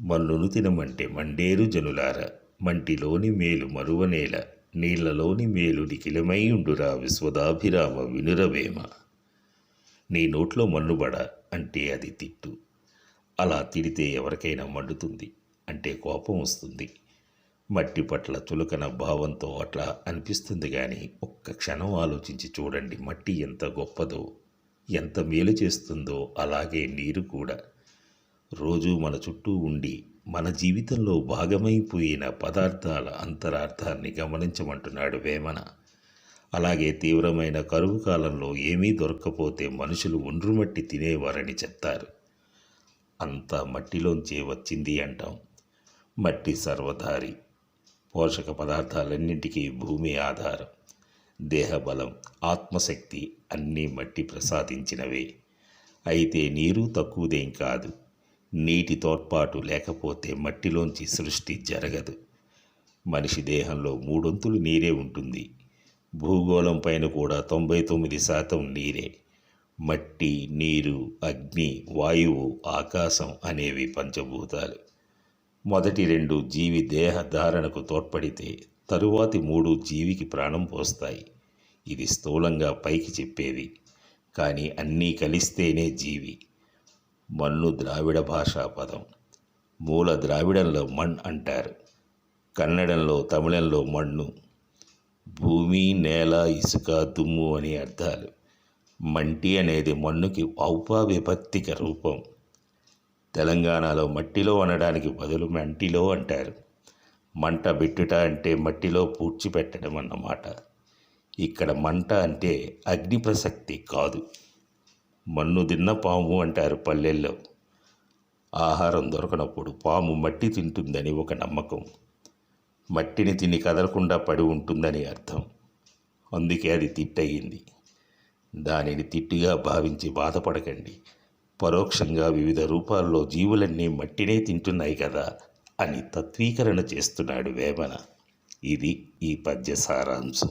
మల్లును తినమంటే మండేరు జనులార మంటిలోని మేలు మరువనేల నీళ్ళలోని మేలు నిఖిలమై ఉండురా విశ్వదాభిరామ వినురవేమ. నీ నోట్లో మన్నుబడ అంటే అది తిట్టు. అలా తిడితే ఎవరికైనా మండుతుంది అంటే కోపం వస్తుంది. మట్టి పట్ల చులకన భావంతో అట్లా అనిపిస్తుంది కానీ ఒక్క క్షణం ఆలోచించి చూడండి మట్టి ఎంత గొప్పదో ఎంత మేలు చేస్తుందో అలాగే నీరు కూడా. రోజు మన చుట్టూ ఉండి మన జీవితంలో భాగమైపోయిన పదార్థాల అంతరార్థాన్ని గమనించమంటున్నాడు వేమన. అలాగే తీవ్రమైన కరువు కాలంలో ఏమీ దొరక్కపోతే మనుషులు ఒండ్రుమట్టి తినేవారని చెప్తారు. అంతా మట్టిలోంచే వచ్చింది అంటాం. మట్టి సర్వధారి. పోషక పదార్థాలన్నింటికీ భూమి ఆధారం. దేహబలం ఆత్మశక్తి అన్నీ మట్టి ప్రసాదించినవే. అయితే నీరు తక్కువదేం కాదు. నీటి తోడ్పాటు లేకపోతే మట్టిలోంచి సృష్టి జరగదు. మనిషి దేహంలో మూడొంతులు నీరే ఉంటుంది. భూగోళం పైన కూడా తొంభై తొమ్మిది శాతం నీరే. మట్టి నీరు అగ్ని వాయువు ఆకాశం అనేవి పంచభూతాలు. మొదటి రెండు జీవి దేహ ధారణకు తోడ్పడితే తరువాతి మూడు జీవికి ప్రాణం పోస్తాయి. ఇది స్థూలంగా పైకి చెప్పేవి. కానీ అన్నీ కలిస్తేనే జీవి. మన్ను ద్రావిడ భాషా పదం. మూల ద్రావిడంలో మణ్ అంటారు. కన్నడంలో తమిళంలో మన్ను. భూమి నేల ఇసుక దుమ్ము అని అర్థాలు. మంటి అనేది మన్నుకి ఔపవిభక్తిక రూపం. తెలంగాణలో మట్టిలో అనడానికి బదులు మంటిలో అంటారు. మంట పెట్టుట అంటే మట్టిలో పూడ్చిపెట్టడం అన్నమాట. ఇక్కడ మంట అంటే అగ్ని ప్రసక్తి కాదు. మన్ను తిన్న పాము అంటారు పల్లెల్లో. ఆహారం దొరకనప్పుడు పాము మట్టి తింటుందని ఒక నమ్మకం. మట్టిని తిని కదలకుండా పడి ఉంటుందని అర్థం. అందుకే అది తిట్టయింది. దానిని తిట్టుగా భావించి బాధపడకండి. పరోక్షంగా వివిధ రూపాల్లో జీవులన్నీ మట్టినే తింటున్నాయి కదా అని తత్వీకరణ చేస్తున్నాడు వేమన. ఇది ఈ పద్య సారాంశం.